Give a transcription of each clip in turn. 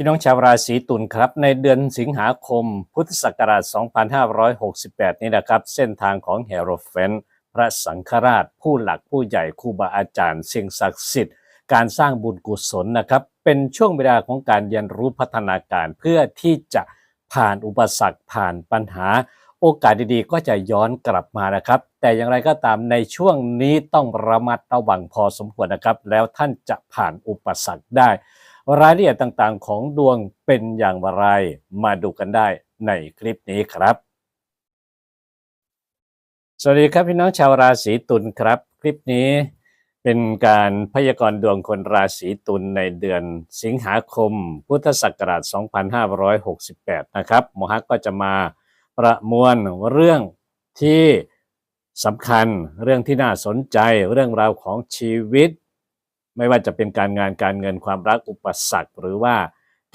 พี่น้องชาวราศีตุลครับ ในเดือนสิงหาคม พุทธศักราช 2568 นี้นะครับ เส้นทางของเฮโรเฟนพระสังฆราช ผู้หลักผู้ใหญ่ครูบาอาจารย์สิ่งศักดิ์สิทธิ์ การสร้างบุญกุศลนะครับ เป็นช่วงเวลาของการเรียนรู้พัฒนาการเพื่อที่จะผ่านอุปสรรคผ่านปัญหา โอกาสดีๆ ก็จะย้อนกลับมานะครับ แต่อย่างไรก็ตามในช่วงนี้ต้องระมัดระวังพอสมควรนะครับ แล้วท่านจะผ่านอุปสรรคได้ รายละเอียดต่างๆ ของดวงเป็นอย่างไร มาดูกันได้ในคลิปนี้ครับ สวัสดีครับพี่น้องชาวราศีตุลครับ คลิปนี้เป็นการพยากรณ์ดวงคนราศีตุลในเดือนสิงหาคม พุทธศักราช 2568 นะครับหมอฮักก็จะมาประมวลเรื่องที่สำคัญ เรื่องที่น่าสนใจ เรื่องราวของชีวิต ไม่ว่าจะเป็นการงานการเงินความรักอุปสรรค หรือว่า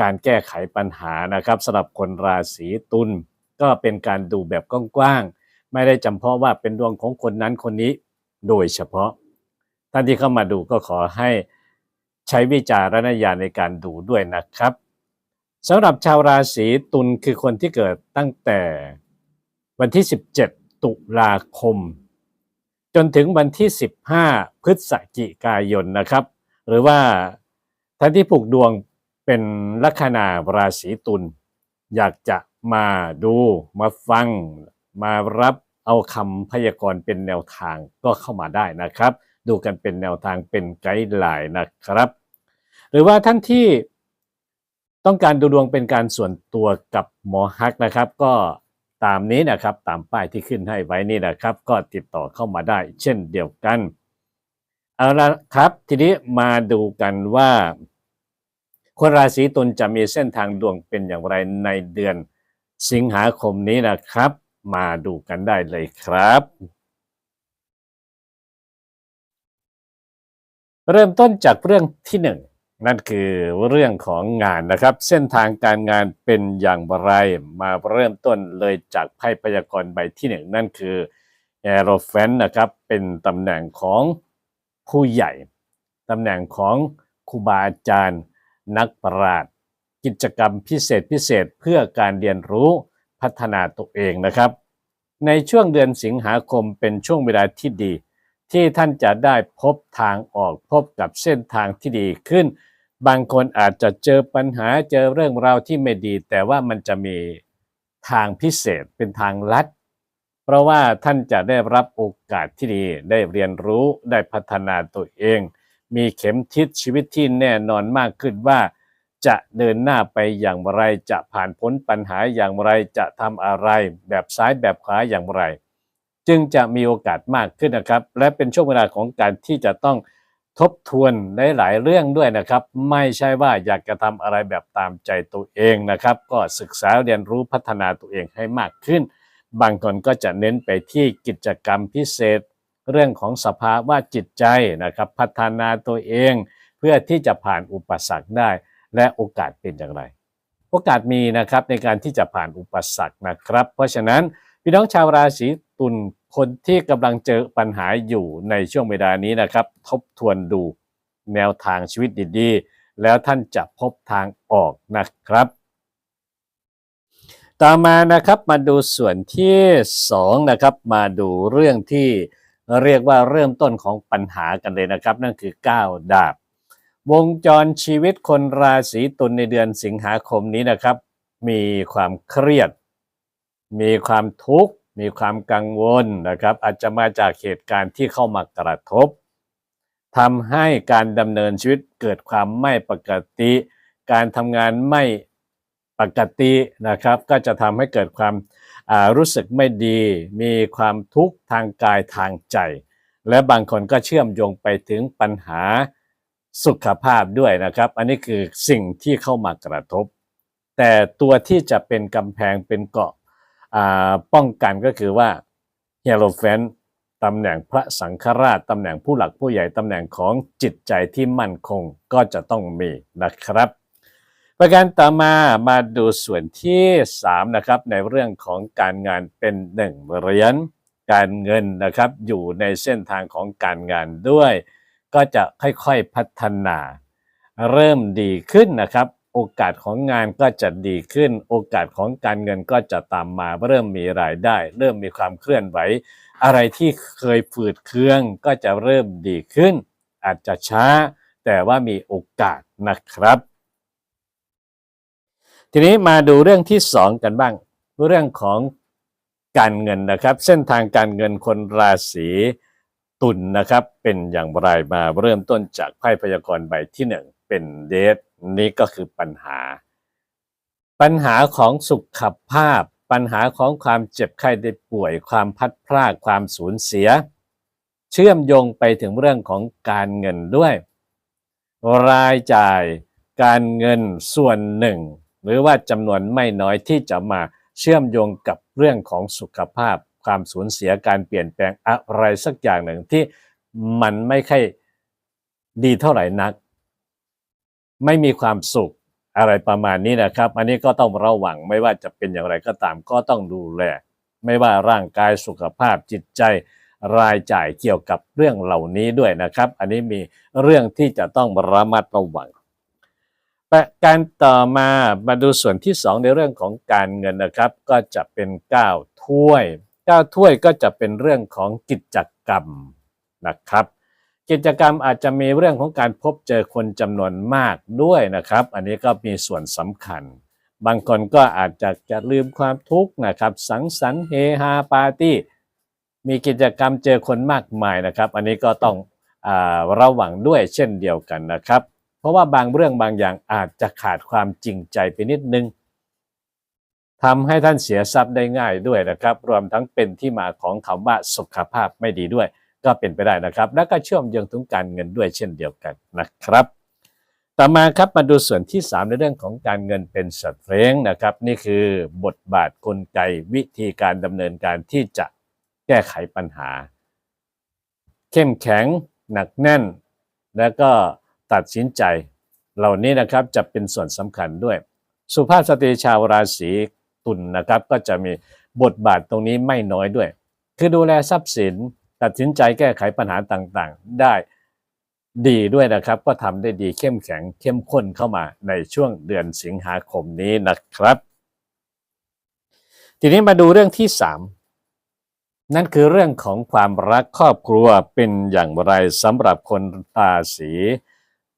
การแก้ไขปัญหานะครับสำหรับคนราศีตุลก็เป็นการดูแบบกว้างๆไม่ได้จำเพาะว่าเป็นดวงของคนนั้นคนนี้โดยเฉพาะ ท่านที่เข้ามาดูก็ขอให้ใช้วิจารณญาณในการดูด้วยนะครับสำหรับชาวราศีตุลคือคนที่เกิดตั้งแต่วันที่ 17 ตุลาคม จนถึงวันที่ 15 พฤศจิกายนนะครับ หรือว่าท่านที่ผูกดวงเป็นลัคนาราศีตุลอยากจะมาดูมาฟัง มารับเอาคำพยากรณ์เป็นแนวทางก็เข้ามาได้นะครับ ดูกันเป็นแนวทางเป็นไกด์ไลน์นะครับ หรือว่าท่านที่ต้องการดูดวงเป็นการส่วนตัวกับหมอฮักนะครับ ก็ ตามนี้นะครับตามป้ายที่ขึ้นให้ไว้นี่นะครับ ก็ติดต่อเข้ามาได้เช่นเดียวกันเอาละครับ ทีนี้มาดูกันว่า คนราศีตุลจะมีเส้นทางดวงเป็นอย่างไรในเดือนสิงหาคมนี้นะครับ มาดูกันได้เลยครับ เริ่มต้นจากเรื่องที่หนึ่ง นั่นคือเรื่องของงานนะครับ เส้นทางการงานเป็นอย่างไร มาเริ่มต้นเลยจากไพ่พยากรณ์ใบที่หนึ่งนั่นคือแอโรแฟนนะครับ เป็นตำแหน่งของผู้ใหญ่ ตำแหน่งของครูบาอาจารย์ นักปราชญ์กิจกรรมพิเศษพิเศษเพื่อการเรียนรู้พัฒนาตัวเองนะครับ ในช่วงเดือนสิงหาคมเป็นช่วงเวลาที่ดี ที่ท่านจะได้พบทางออกพบกับเส้นทางที่ดีขึ้น บางคนอาจจะเจอปัญหาเจอเรื่องราวที่ไม่ดี แต่ว่ามันจะมีทางพิเศษเป็นทางลัด เพราะว่าท่านจะได้รับโอกาสที่ดีได้เรียนรู้ได้พัฒนาตัวเอง มีเข็มทิศชีวิตที่แน่นอนมากขึ้นว่า จะเดินหน้าไปอย่างไรจะผ่านพ้นปัญหาอย่างไรจะทำอะไร แบบซ้ายแบบขวาอย่างไร จึงจะมีโอกาสมากขึ้นนะครับ และเป็นช่วงเวลาของการที่จะต้อง ทบทวนหลายเรื่องด้วยนะครับ ไม่ใช่ว่าอยากจะทำอะไรแบบตามใจตัวเองนะครับ ก็ศึกษาเรียนรู้พัฒนาตัวเองให้มากขึ้น บางคนก็จะเน้นไปที่กิจกรรมพิเศษ เรื่องของสภาวะจิตใจนะครับ พัฒนาตัวเอง เพื่อที่จะผ่านอุปสรรคได้ และโอกาสเป็นอย่างไร โอกาสมีนะครับในการที่จะผ่านอุปสรรคนะครับ เพราะฉะนั้นพี่น้องชาวราศีตุล คนที่กำลังเจอปัญหาอยู่ในช่วงเวลานี้นะครับ ทบทวนดูแนวทางชีวิตดีๆ แล้วท่านจะพบทางออกนะครับ ต่อมานะครับมาดูส่วนที่สองนะครับมาดูเรื่องที่เรียกว่าเริ่มต้นของปัญหากันเลยนะครับ นั่นคือ 9 ดาบ วงจรชีวิตคนราศีตุลในเดือนสิงหาคมนี้นะครับ มีความเครียด มีความทุกข์ มีความกังวลนะครับอาจจะมาจากเหตุการณ์ที่เข้ามากระทบทำให้การดำเนินชีวิตเกิดความไม่ปกติ การทำงานไม่ปกตินะครับ ก็จะทำให้เกิดความรู้สึกไม่ดี มีความทุกข์ทางกายทางใจ และบางคนก็เชื่อมโยงไปถึงปัญหาสุขภาพด้วยนะครับ อันนี้คือสิ่งที่เข้ามากระทบ แต่ตัวที่จะเป็นกำแพงเป็นเกาะ ป้องกันก็คือว่าเฮโรแฟนตำแหน่งพระสังฆราชตำแหน่งผู้หลักผู้ใหญ่ตำแหน่งของจิตใจที่มั่นคงก็จะต้องมีนะครับ ประการต่อมามาดูส่วนที่ 3 นะครับ ในเรื่องของการงานเป็นหนึ่งเหรียญการเงินนะครับอยู่ในเส้นทางของการงานด้วย ก็จะค่อยๆพัฒนา เริ่มดีขึ้นนะครับ โอกาสของงานก็จะดีขึ้น โอกาสของการเงินก็จะตามมาเริ่มมีรายได้ เริ่มมีความเคลื่อนไหว อะไรที่เคยฝืดเคืองก็จะเริ่มดีขึ้น อาจจะช้า แต่ว่ามีโอกาสนะครับ ทีนี้มาดูเรื่องที่สองกันบ้าง เรื่องของการเงินนะครับ เส้นทางการเงินคนราศีตุลนนะครับ เป็นอย่างไรมาเริ่มต้นจากไพ่พยากรณ์ใบที่หนึ่งเป็นเดท นี่ก็คือปัญหา ปัญหาของสุขภาพ ปัญหาของความเจ็บไข้ได้ป่วย ความพัดพลาดความสูญเสีย เชื่อมโยงไปถึงเรื่องของการเงินด้วย รายจ่ายการเงินส่วนหนึ่ง หรือว่าจำนวนไม่น้อยที่จะมาเชื่อมโยงกับเรื่องของสุขภาพ ความสูญเสียการเปลี่ยนแปลงอะไรสักอย่างหนึ่งที่มันไม่ค่อยดีเท่าไหร่นัก ไม่มีความสุขอะไรประมาณนี้นะครับ อันนี้ก็ต้องระวังไม่ว่าจะเป็นอย่างไรก็ตามก็ต้องดูแล ไม่ว่าร่างกายสุขภาพจิตใจรายจ่ายเกี่ยวกับเรื่องเหล่านี้ด้วยนะครับ อันนี้มีเรื่องที่จะต้องระมัดระวังประการต่อมามาดูส่วนที่ 2 ในเรื่องของการเงินนะครับ ก็จะเป็น9ถ้วย9ถ้วยก็จะเป็นเรื่องของกิจกรรมนะครับ กิจกรรมอาจจะมีเรื่องของการพบเจอคนจำนวนมากด้วยนะครับ อันนี้ก็มีส่วนสำคัญ บางคนก็อาจจะจะลืมความทุกข์นะครับ สังสรรค์เฮฮาปาร์ตี้ มีกิจกรรมเจอคนมากมายนะครับ อันนี้ก็ต้องอระวังด้วยเช่นเดียวกันนะครับ เพราะว่าบางเรื่องบางอย่างอาจจะขาดความจริงใจไปนิดนึงทำให้ท่านเสียทรัพย์ได้ง่ายด้วยนะครับ รวมทั้งเป็นที่มาของคำว่าสุขภาพไม่ดีด้วย ก็เป็นไปได้นะครับ และก็เชื่อมโยงถึงการเงินด้วยเช่นเดียวกันนะครับ ต่อมาครับมาดูส่วนที่ 3 ในเรื่องของการเงินเป็นสเตรนนะครับ นี่คือบทบาทกลไกวิธีการดำเนินการที่จะแก้ไขปัญหา เข้มแข็ง หนักแน่น และก็ตัดสินใจ เหล่านี้นะครับจะเป็นส่วนสำคัญด้วย สุภาพสตรีชาวราศีตุลนนะครับ ก็จะมีบทบาทตรงนี้ไม่น้อยด้วย คือดูแลทรัพย์สิน ตัดสินใจแก้ไขปัญหาต่างๆ ได้ดีด้วยนะครับ ก็ทำได้ดีเข้มแข็งเข้มข้นเข้ามาในช่วงเดือนสิงหาคมนี้นะครับ ทีนี้มาดูเรื่องที่ 3 นั่นคือเรื่องของความรักครอบครัวเป็นอย่างไรสำหรับคนราศี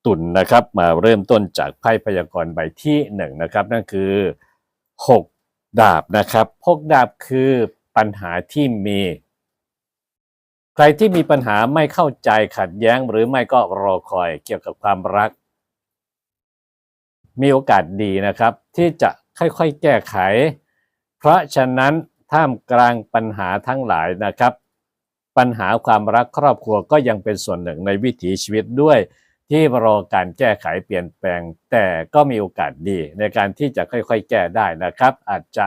ตุลนนะครับ มาเริ่มต้นจากไพ่พยากรณ์ใบที่หนึ่งนะครับ นั่นคือ 6 ดาบนะครับหกดาบคือปัญหาที่มี ใครที่มีปัญหาไม่เข้าใจขัดแย้ง หรือไม่ก็รอคอยเกี่ยวกับความรัก มีโอกาสดีนะครับ ที่จะค่อยๆแก้ไข เพราะฉะนั้นท่ามกลางปัญหาทั้งหลายนะครับ ปัญหาความรักครอบครัวก็ยังเป็นส่วนหนึ่งในวิถีชีวิตด้วย ที่รอการแก้ไขเปลี่ยนแปลง แต่ก็มีโอกาสดีในการที่จะค่อยๆ แก้ได้นะครับ อาจจะ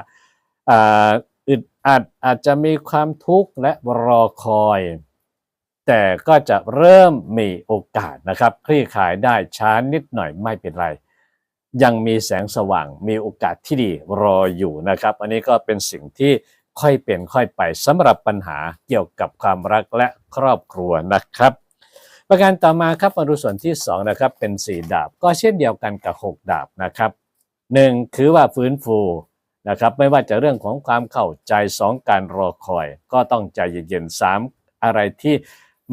อาอึดอัดอาจจะมีความทุกข์และรอคอย แต่ก็จะเริ่มมีโอกาสนะครับ คลี่คลายได้ช้านิดหน่อยไม่เป็นไร ยังมีแสงสว่างมีโอกาสที่ดีรออยู่นะครับ อันนี้ก็เป็นสิ่งที่ค่อยเป็นค่อยไปสำหรับปัญหาเกี่ยวกับความรักและครอบครัวนะครับ ประการต่อมาครับมาดูส่วนที่2นะครับเป็น 4 ดาบ ก็เช่นเดียวกันกับ 6 ดาบนะครับหนึ่งคือว่าฟื้นฟู นะครับไม่ว่าจะเรื่องของความเข้าใจ 2 การรอคอย ก็ต้องใจเย็นๆ3อะไรที่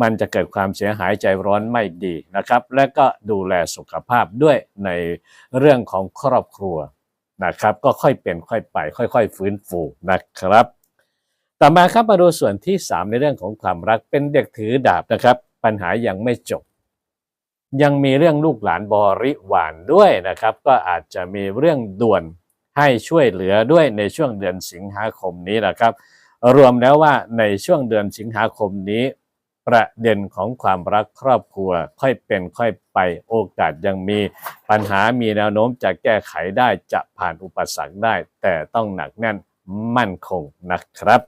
มันจะเกิดความเสียหายใจร้อนไม่ดีนะครับ และก็ดูแลสุขภาพด้วยในเรื่องของครอบครัวนะครับ ก็ค่อยเป็นค่อยไป ค่อยๆ ฟื้นฟูนะครับ ต่อมาครับมาดูส่วนที่ 3 ในเรื่องของความรักเป็นเด็กถือดาบนะครับ ปัญหายังไม่จบ ยังมีเรื่องลูกหลานบริวารด้วยนะครับ ก็อาจจะมีเรื่องด่วน ให้ช่วยเหลือด้วยในช่วงเดือนสิงหาคมนี้นะครับ รวมแล้วว่าในช่วงเดือนสิงหาคมนี้ ประเด็นของความรักครอบครัวค่อยเป็นค่อยไปโอกาสยังมี ปัญหามีแนวโน้มจะแก้ไขได้จะผ่านอุปสรรคได้ แต่ต้องหนักแน่นมั่นคงนะครับ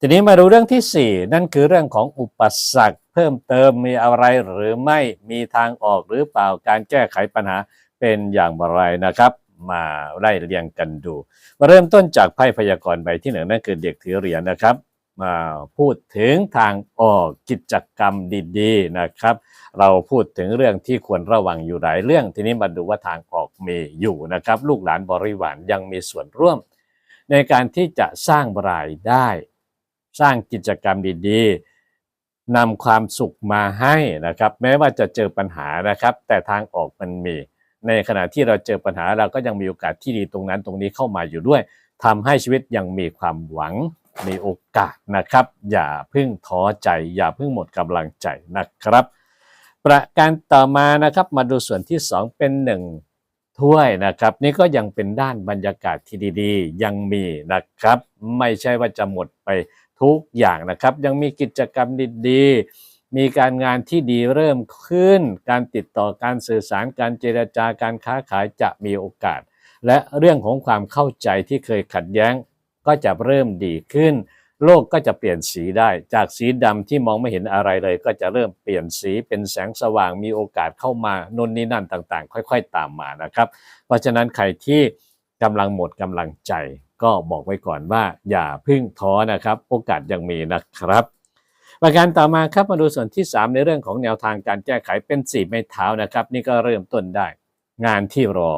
ทีนี้มาดูเรื่องที่ 4 นั่นคือเรื่องของอุปสรรค เพิ่มเติมมีอะไรหรือไม่มีทางออกหรือเปล่าการแก้ไขปัญหา เป็นอย่างไรนะครับ มาไล่เรียงกันดู มาเริ่มต้นจากไพ่พยากรณ์ใบที่หนึ่งนั่นคือเด็กถือเหรียญนะครับมาพูดถึงทางออกกิจกรรมดีๆนะครับ เราพูดถึงเรื่องที่ควรระวังอยู่หลายเรื่องทีนี้มาดูว่าทางออกมีอยู่นะครับ ลูกหลานบริวารยังมีส่วนร่วม ในการที่จะสร้างรายได้ สร้างกิจกรรมดีๆนำความสุขมาให้นะครับ แม้ว่าจะเจอปัญหานะครับ แต่ทางออกมันมี ในขณะที่เราเจอปัญหาเราก็ยังมีโอกาสที่ดีตรงนั้นตรงนี้เข้ามาอยู่ด้วยทำให้ชีวิตยังมีความหวังมีโอกาสนะครับ อย่าเพิ่งท้อใจ อย่าเพิ่งหมดกำลังใจนะครับ ประการต่อมานะครับมาดูส่วนที่ 2 เป็นหนึ่งถ้วยนะครับ นี่ก็ยังเป็นด้านบรรยากาศที่ดีๆ ยังมีนะครับ ไม่ใช่ว่าจะหมดไปทุกอย่างนะครับ ยังมีกิจกรรมดีๆ มีการงานที่ดีเริ่มขึ้น การติดต่อการสื่อสารการเจรจาการค้าขายจะมีโอกาส และเรื่องของความเข้าใจที่เคยขัดแย้ง ก็จะเริ่มดีขึ้น โลกก็จะเปลี่ยนสีได้ จากสีดำที่มองไม่เห็นอะไรเลย ก็จะเริ่มเปลี่ยนสีเป็นแสงสว่างมีโอกาสเข้ามานนนี่นั่นต่างๆ ค่อย ๆ ตามมานะครับ เพราะฉะนั้นใครที่กำลังหมดกำลังใจ ก็บอกไว้ก่อนว่าอย่าพึ่งท้อนะครับ โอกาสยังมีนะครับ ประการต่อมาครับมาดูส่วนที่ 3 ในเรื่องของแนวทางการแก้ไขเป็นสี่ไม้เท้านะครับ นี่ก็เริ่มต้นได้ งานที่รอ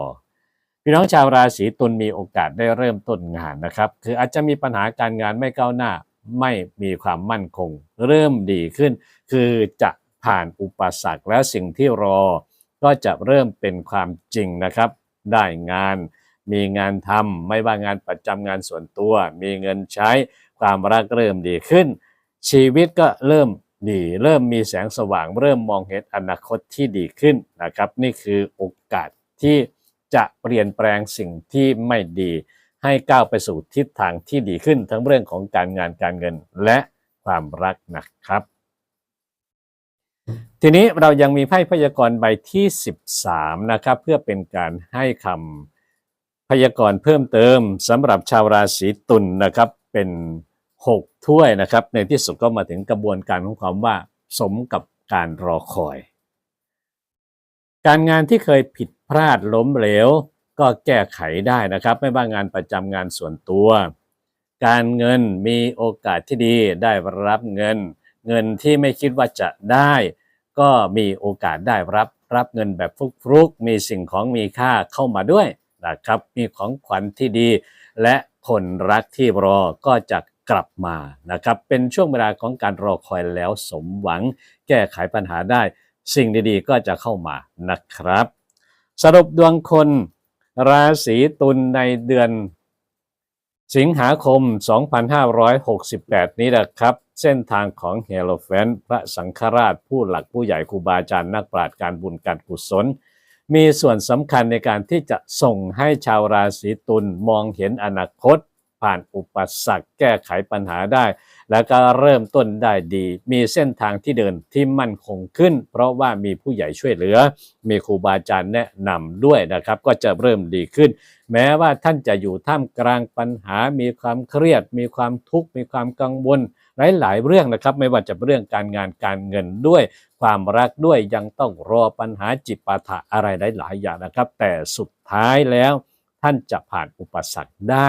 พี่น้องชาวราศีตุลมีโอกาสได้เริ่มต้นงานนะครับ คืออาจจะมีปัญหาการงานไม่ก้าวหน้า ไม่มีความมั่นคง เริ่มดีขึ้น คือจะผ่านอุปสรรคแล้วสิ่งที่รอ ก็จะเริ่มเป็นความจริงนะครับ ได้งาน มีงานทำไม่ว่างานประจำงานส่วนตัว มีเงินใช้ความรักเริ่มดีขึ้น ชีวิตก็เริ่มดีเริ่มมีแสงสว่าง เริ่มมองเห็นอนาคตที่ดีขึ้นนะครับ นี่คือโอกาสที่จะเปลี่ยนแปลงสิ่งที่ไม่ดี ให้ก้าวไปสู่ทิศทางที่ดีขึ้น ทั้งเรื่องของการงานการเงินและความรักนะครับ ทีนี้เรายังมีไพ่พยากรณ์ใบที่ 13 นะครับ เพื่อเป็นการให้คำพยากรณ์เพิ่มเติมสำหรับชาวราศีตุลนะครับเป็น 6 ถ้วยนะครับ ในที่สุดก็มาถึงกระบวนการของความว่า สมกับการรอคอย การงานที่เคยผิดพลาดล้มเหลว ก็แก้ไขได้นะครับ ไม่ว่างานประจำงานส่วนตัว การเงินมีโอกาสที่ดีได้รับเงิน เงินที่ไม่คิดว่าจะได้ ก็มีโอกาสได้รับรับเงินแบบฟลุกๆ มีสิ่งของมีค่าเข้ามาด้วยนะครับ มีของขวัญที่ดี และคนรักที่รอก็จะ กลับมานะครับเป็นช่วงเวลาของการรอคอยแล้วสมหวัง แก้ไขปัญหาได้ สิ่งดีๆก็จะเข้ามานะครับ สรุปดวงคน ราศีตุลในเดือน สิงหาคม 2568 นี้นะครับ เส้นทางของเฮโลแฟนพระสังฆราชผู้หลักผู้ใหญ่ครูบาอาจารย์นักปราชญ์การบุญการกุศลมีส่วนสำคัญในการที่จะส่งให้ชาวราศีตุลมองเห็นอนาคต ผ่านอุปสรรคแก้ไขปัญหาได้ แล้วก็เริ่มต้นได้ดี มีเส้นทางที่เดินที่มั่นคงขึ้น เพราะว่ามีผู้ใหญ่ช่วยเหลือ มีครูบาอาจารย์แนะนำด้วยนะครับ ก็จะเริ่มดีขึ้น แม้ว่าท่านจะอยู่ท่ามกลางปัญหา มีความเครียด มีความทุกข์ มีความกังวลหลายๆเรื่องนะครับ ไม่ว่าจะเป็นเรื่องการงานการเงินด้วยความรักด้วยยังต้องรอปัญหาจิปาถะอะไรหลาย ๆ อย่างนะครับ แต่สุดท้ายแล้ว ท่านจะผ่านอุปสรรคได้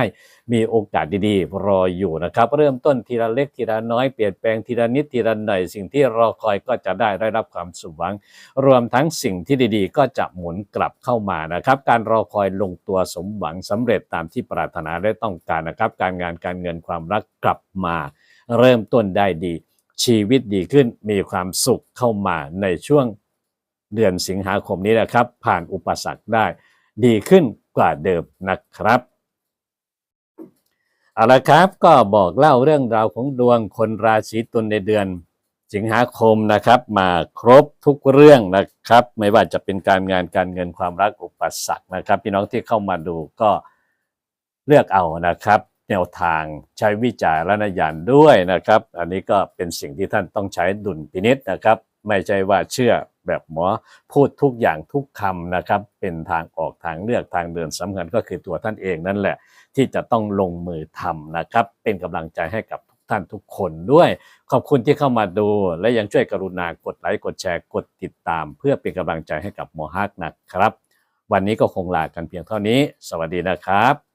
มีโอกาสดีๆ รออยู่นะครับ เริ่มต้นทีละเล็กทีละน้อยเปลี่ยนแปลงทีละนิดทีละหน่อยสิ่งที่รอคอยก็จะได้ได้รับความสุขหวัง รวมทั้งสิ่งที่ดีๆ ก็จะหมุนกลับเข้ามานะครับ การรอคอยลงตัวสมหวังสำเร็จตามที่ปรารถนาและต้องการนะครับ การงานการเงินความรักกลับมา เริ่มต้นได้ดี ชีวิตดีขึ้นมีความสุขเข้ามาในช่วงเดือนสิงหาคมนี้นะครับ ผ่านอุปสรรคได้ ดีขึ้น กว่าเดิมนะครับ เอาละครับก็บอกเล่าเรื่องราวของดวงคนราศีตุลในเดือน สิงหาคมนะครับ มาครบทุกเรื่องนะครับ ไม่ว่าจะเป็นการงานการเงินความรักอุปสรรคนะครับ พี่น้องที่เข้ามาดูก็เลือกเอานะครับแนวทางใช้วิจารณญาณด้วยนะครับ อันนี้ก็เป็นสิ่งที่ท่านต้องใช้ดุลพินิษนะครับ ไม่ใช่ว่าเชื่อแบบหมอพูดทุกอย่างทุกคำนะครับ เป็นทางออกทางเลือกทางเดินสำคัญก็คือตัวท่านเองนั่นแหละ ที่จะต้องลงมือทำนะครับ เป็นกำลังใจให้กับทุกท่านทุกคนด้วย ขอบคุณที่เข้ามาดู และยังช่วยกรุณากดไลค์กดแชร์กดติดตาม เพื่อเป็นกำลังใจให้กับหมอฮักนะครับ วันนี้ก็คงลากันเพียงเท่านี้ สวัสดีนะครับ